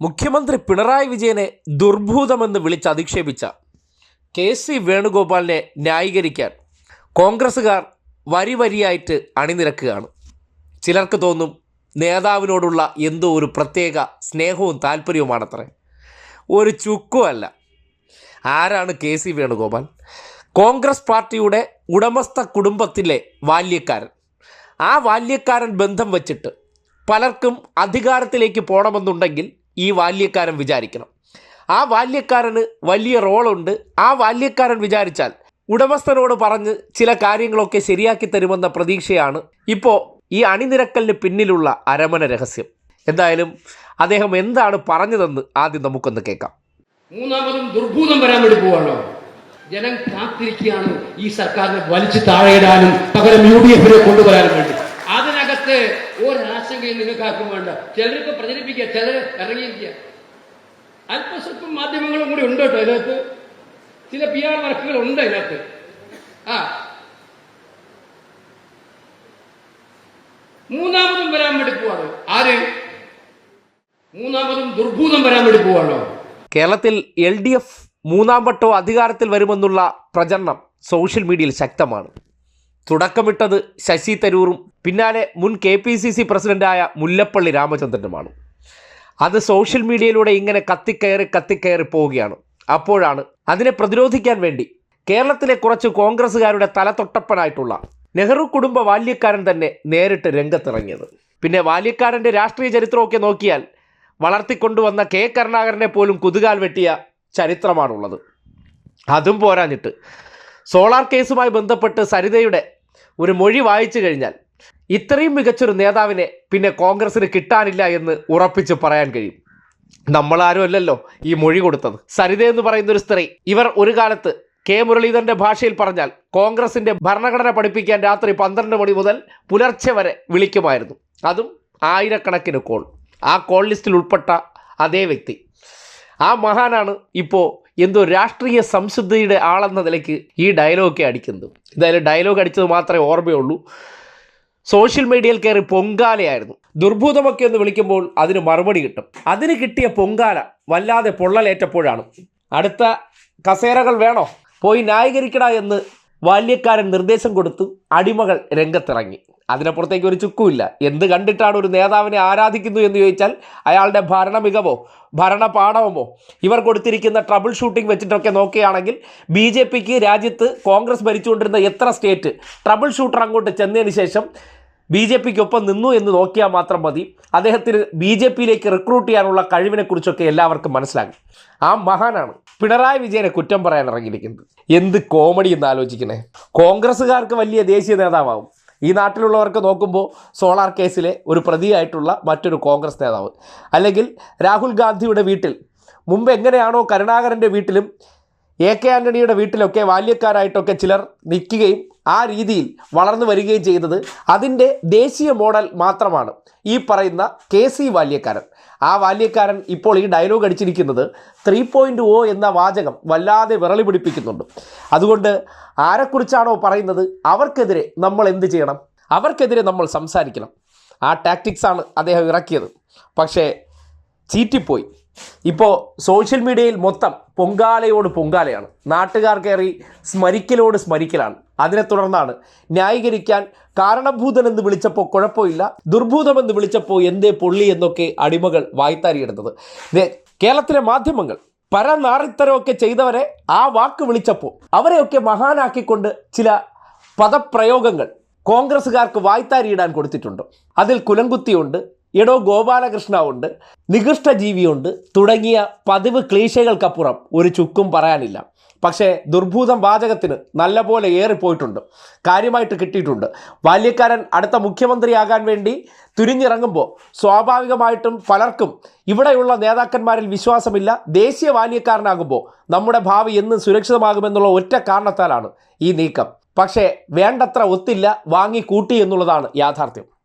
മുഖ്യമന്ത്രി പിണറായി വിജയനെ ദുർഭൂതമെന്ന് വിളിച്ച് അധിക്ഷേപിച്ച കെ സി വേണുഗോപാലിനെ ന്യായീകരിക്കാൻ കോൺഗ്രസ്സുകാർ വരി വരിയായിട്ട് അണിനിരക്കുകയാണ്. ചിലർക്ക് തോന്നും നേതാവിനോടുള്ള എന്തോ ഒരു പ്രത്യേക സ്നേഹവും താല്പര്യവുമാണത്രേ. ഒരു ചുക്കുമല്ല ആരാണ് കെ സി വേണുഗോപാൽ? കോൺഗ്രസ് പാർട്ടിയുടെ ഉടമസ്ഥ കുടുംബത്തിലെ ബാല്യക്കാരൻ ആ ബാല്യക്കാരൻ ബന്ധം വച്ചിട്ട് പലർക്കും അധികാരത്തിലേക്ക് പോകണമെന്നുണ്ടെങ്കിൽ ഈ ബാല്യക്കാരൻ വിചാരിക്കണം. ആ ബാല്യക്കാരന് വലിയ റോളുണ്ട്. ആ ബാല്യക്കാരൻ വിചാരിച്ചാൽ ഉടമസ്ഥനോട് പറഞ്ഞ് ചില കാര്യങ്ങളൊക്കെ ശരിയാക്കി തരുമെന്ന പ്രതീക്ഷയാണ് ഇപ്പോൾ ഈ അണിനിരക്കലിന് പിന്നിലുള്ള അരമന രഹസ്യം. എന്തായാലും അദ്ദേഹം എന്താണ് പറഞ്ഞതെന്ന് ആദ്യം നമുക്കൊന്ന് കേൾക്കാം. മൂന്നാമതും ദുർഭൂതം വരാൻ വേണ്ടി പോവാണോ ജനം കാത്തിരിക്കുകയാണ് ഈ സർക്കാരിനെ വലിച്ചു താഴെയിടാനും പകരം യു ഡി എഫിനെ കൊണ്ടുവരാനും വേണ്ടി. അതിനകത്ത് ഒരാശങ്കയും നിങ്ങൾക്ക് ആക്കും വേണ്ട. ചിലർക്ക് പ്രചരിപ്പിക്കുക ചിലർ ഇറങ്ങിയിരിക്കുക. അല്പസ്വല്പം മാധ്യമങ്ങളും കൂടി ഉണ്ട് കേട്ടോ ഇതിനകത്ത്. ചില പി ആർ വർക്കുകൾ ഉണ്ട് ഇതിനകത്ത്. ആ. മൂന്നാമതും വരാൻ വേണ്ടി പോവാണ്. ആര്? മൂന്നാമതും ദുർഭൂതം വരാൻ വേണ്ടി പോവാണോ? കേരളത്തിൽ എൽ ഡി എഫ് മൂന്നാം വട്ടവും അധികാരത്തിൽ വരുമെന്നുള്ള പ്രചരണം സോഷ്യൽ മീഡിയയിൽ ശക്തമാണ്. തുടക്കമിട്ടത് ശശി തരൂറും പിന്നാലെ മുൻ കെ പി സി സി പ്രസിഡന്റായ മുല്ലപ്പള്ളി രാമചന്ദ്രനുമാണ്. അത് സോഷ്യൽ മീഡിയയിലൂടെ ഇങ്ങനെ കത്തിക്കയറി കത്തിക്കയറി പോവുകയാണ്. അപ്പോഴാണ് അതിനെ പ്രതിരോധിക്കാൻ വേണ്ടി കേരളത്തിലെ കുറച്ച് കോൺഗ്രസ്സുകാരുടെ തലതൊട്ടപ്പനായിട്ടുള്ള നെഹ്റു കുടുംബ ബാല്യക്കാരൻ തന്നെ നേരിട്ട് രംഗത്തിറങ്ങിയത്. പിന്നെ ബാല്യക്കാരന്റെ രാഷ്ട്രീയ ചരിത്രമൊക്കെ നോക്കിയാൽ വളർത്തിക്കൊണ്ടുവന്ന കെ കരുണാകരനെ പോലും കുതുകാൽ വെട്ടിയ ചരിത്രമാണുള്ളത്. അതും പോരാഞ്ഞിട്ട് സോളാർ കേസുമായി ബന്ധപ്പെട്ട് സരിതയുടെ ഒരു മൊഴി വായിച്ചു കഴിഞ്ഞാൽ ഇത്രയും മികച്ചൊരു നേതാവിനെ പിന്നെ കോൺഗ്രസിന് കിട്ടാനില്ല എന്ന് ഉറപ്പിച്ച് പറയാൻ കഴിയും. നമ്മളാരും അല്ലല്ലോ ഈ മൊഴി കൊടുത്തത്. സരിത എന്ന് പറയുന്ന ഒരു സ്ത്രീ ഇവർ ഒരു കാലത്ത് കെ. മുരളീധരന്റെ ഭാഷയിൽ പറഞ്ഞാൽ കോൺഗ്രസിന്റെ ഭരണഘടന പഠിപ്പിക്കാൻ രാത്രി പന്ത്രണ്ട് മണി മുതൽ പുലർച്ചെ വരെ വിളിക്കുമായിരുന്നു. അതും ആയിരക്കണക്കിന് കോൾ. ആ കോൾ ലിസ്റ്റിൽ ഉൾപ്പെട്ട അതേ വ്യക്തി. ആ മഹാനാണ് ഇപ്പോൾ എന്തോ രാഷ്ട്രീയ സംശുദ്ധിയുടെ ആളെന്ന നിലയ്ക്ക് ഈ ഡയലോഗൊക്കെ അടിക്കുന്നത്. എന്തായാലും ഡയലോഗ് അടിച്ചത് മാത്രമേ ഓർമ്മയുള്ളൂ. സോഷ്യൽ മീഡിയയിൽ കയറി പൊങ്കാലയായിരുന്നു. ദുർഭൂതമൊക്കെ ഒന്ന് വിളിക്കുമ്പോൾ അതിന് മറുപടി കിട്ടും. അതിന് കിട്ടിയ പൊങ്കാല വല്ലാതെ പൊള്ളലേറ്റപ്പോഴാണ്. അടുത്ത കസേരകൾ വേണോ? പോയി ന്യായീകരിക്കട എന്ന് ബാല്യക്കാരൻ നിർദ്ദേശം കൊടുത്തു അടിമകൾ രംഗത്തിറങ്ങി. അതിനപ്പുറത്തേക്ക് ഒരു ചുക്കുമില്ല. എന്ത് കണ്ടിട്ടാണ് ഒരു നേതാവിനെ ആരാധിക്കുന്നു എന്ന് ചോദിച്ചാൽ അയാളുടെ ഭരണ മികവോ ഇവർ കൊടുത്തിരിക്കുന്ന ട്രബിൾ ഷൂട്ടിംഗ് വെച്ചിട്ടൊക്കെ നോക്കുകയാണെങ്കിൽ ബി ജെ പിക്ക് രാജ്യത്ത് കോൺഗ്രസ് ഭരിച്ചുകൊണ്ടിരുന്ന എത്ര സ്റ്റേറ്റ് ട്രബിൾ ഷൂട്ടർ അങ്ങോട്ട് ചെന്നതിന് ശേഷം ബി ജെ പിക്കൊപ്പം നിന്നു എന്ന് നോക്കിയാൽ മാത്രം മതി. അദ്ദേഹത്തിന് ബി ജെ പിയിലേക്ക് റിക്രൂട്ട് ചെയ്യാനുള്ള കഴിവിനെക്കുറിച്ചൊക്കെ എല്ലാവർക്കും മനസ്സിലാകും. ആ മഹാനാണ് പിണറായി വിജയനെ കുറ്റം പറയാൻ ഇറങ്ങിയിരിക്കുന്നത്. എന്ത് കോമഡി എന്ന് ആലോചിക്കണേ. കോൺഗ്രസ്സുകാർക്ക് വലിയ ദേശീയ നേതാവാകും. ഈ നാട്ടിലുള്ളവർക്ക് നോക്കുമ്പോൾ സോളാർ കേസിലെ ഒരു പ്രതിയായിട്ടുള്ള മറ്റൊരു കോൺഗ്രസ് നേതാവ്. അല്ലെങ്കിൽ രാഹുൽ ഗാന്ധിയുടെ വീട്ടിൽ മുമ്പ് എങ്ങനെയാണോ കരുണാകരന്റെ വീട്ടിലും എ കെ ആന്റണിയുടെ വീട്ടിലൊക്കെ ബാല്യക്കാരായിട്ടൊക്കെ ചിലർ നിൽക്കുകയും ആ രീതിയിൽ വളർന്നു വരികയും ചെയ്തത് അതിന്റെ ദേശീയ മോഡൽ മാത്രമാണ് ഈ പറയുന്ന കെ സി ബാല്യക്കാരൻ. ആ ബാല്യക്കാരൻ ഇപ്പോൾ ഈ ഡയലോഗ് അടിച്ചിരിക്കുന്നത് ത്രീ പോയിന്റ് ഒ എന്ന വാചകം വല്ലാതെ വിറളി പിടിപ്പിക്കുന്നുണ്ട്. അതുകൊണ്ട് ആരെക്കുറിച്ചാണോ പറയുന്നത് അവർക്കെതിരെ നമ്മൾ എന്ത് ചെയ്യണം? അവർക്കെതിരെ നമ്മൾ സംസാരിക്കണം. ആ ടാക്ടിക്സാണ് അദ്ദേഹം ഇറക്കിയത്. പക്ഷേ ചീറ്റിപ്പോയി. ഇപ്പോൾ സോഷ്യൽ മീഡിയയിൽ മൊത്തം പൊങ്കാലയോട് പൊങ്കാലയാണ്. നാട്ടുകാർ കയറി സ്മരിക്കലോട് സ്മരിക്കലാണ്. അതിനെ തുടർന്നാണ് ന്യായീകരിക്കാൻ കാരണഭൂതനെന്ന് വിളിച്ചപ്പോൾ കുഴപ്പമില്ല ദുർഭൂതമെന്ന് വിളിച്ചപ്പോൾ എന്തേ പൊള്ളി എന്നൊക്കെ അടിമകൾ വായ്ത്താരിയിടുന്നത്. കേരളത്തിലെ മാധ്യമങ്ങൾ പരനാറിത്തരമൊക്കെ ചെയ്തവരെ ആ വാക്ക് വിളിച്ചപ്പോൾ അവരെയൊക്കെ മഹാനാക്കിക്കൊണ്ട് ചില പദപ്രയോഗങ്ങൾ കോൺഗ്രസ്സുകാർക്ക് വായ്ത്താരിയിടാൻ കൊടുത്തിട്ടുണ്ട്. അതിൽ കുലംകുത്തിയുണ്ട് എടോ ഗോപാലകൃഷ്ണ ഉണ്ട് നികൃഷ്ട ജീവിയുണ്ട് തുടങ്ങിയ പതിവ് ക്ലീശകൾക്കപ്പുറം ഒരു ചുക്കും പറയാനില്ല. പക്ഷേ ദുർഭൂതം വാചകത്തിന് നല്ലപോലെ ഏറിപ്പോയിട്ടുണ്ട് കാര്യമായിട്ട് കിട്ടിയിട്ടുണ്ട്. ബാല്യക്കാരൻ അടുത്ത മുഖ്യമന്ത്രിയാകാൻ വേണ്ടി തുരിഞ്ഞിറങ്ങുമ്പോൾ സ്വാഭാവികമായിട്ടും പലർക്കും ഇവിടെയുള്ള നേതാക്കന്മാരിൽ വിശ്വാസമില്ല. ദേശീയ ബാല്യക്കാരനാകുമ്പോൾ നമ്മുടെ ഭാവി എന്നും സുരക്ഷിതമാകുമെന്നുള്ള ഒറ്റ കാരണത്താലാണ് ഈ നീക്കം. പക്ഷേ വേണ്ടത്ര ഒത്തില്ല വാങ്ങി കൂട്ടി എന്നുള്ളതാണ് യാഥാർത്ഥ്യം.